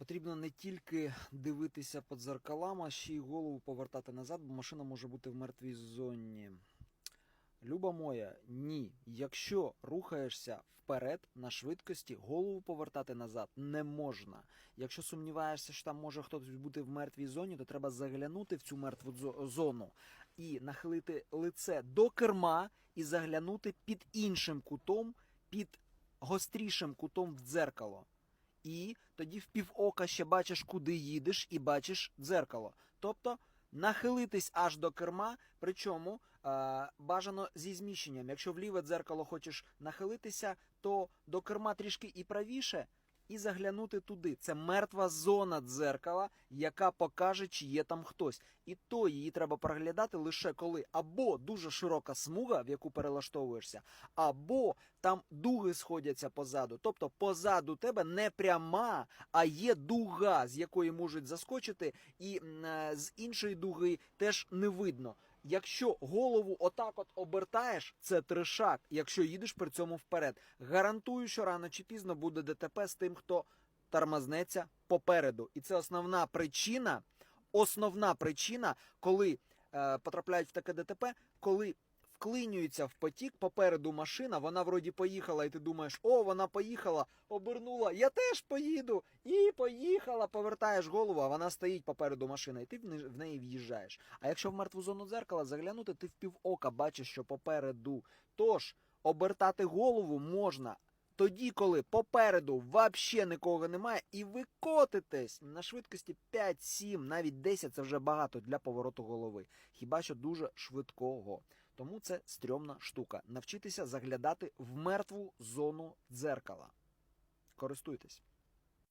Потрібно не тільки дивитися по дзеркалам, а ще й голову повертати назад, бо машина може бути в мертвій зоні. Люба моя, ні. Якщо рухаєшся вперед на швидкості, голову повертати назад не можна. Якщо сумніваєшся, що там може хтось бути в мертвій зоні, то треба заглянути в цю мертву зону і нахилити лице до керма і заглянути під іншим кутом, під гострішим кутом в дзеркало. І тоді в півока ще бачиш, куди їдеш, і бачиш дзеркало. Тобто нахилитись аж до керма, причому е, бажано зі зміщенням. Якщо в ліве дзеркало хочеш нахилитися, то до керма трішки і правіше, і заглянути туди. Це мертва зона дзеркала, яка покаже, чи є там хтось. І то її треба проглядати лише коли або дуже широка смуга, в яку перелаштовуєшся, або там дуги сходяться позаду. Тобто позаду тебе не пряма, а є дуга, з якої можуть заскочити, і е, з іншої дуги теж не видно. Якщо голову отак от обертаєш, це тришак, якщо їдеш при цьому вперед. Гарантую, що рано чи пізно буде ДТП з тим, хто тормознеться попереду. І це основна причина, основна причина, коли е, потрапляють в таке ДТП, коли вклинюється в потік попереду машина, вона вроді поїхала, і ти думаєш, о, вона поїхала, обернула, я теж поїду, і поїхала, повертаєш голову, а вона стоїть попереду машина, і ти в не- в неї в'їжджаєш. А якщо в мертву зону дзеркала заглянути, ти в півока бачиш, що попереду. Тож обертати голову можна. Тоді, коли попереду вообще нікого немає, і ви котитесь на швидкості 5, 7, навіть 10 це вже багато для повороту голови. Хіба що дуже швидкого. Тому це стрьомна штука. Навчитися заглядати в мертву зону дзеркала. Користуйтесь.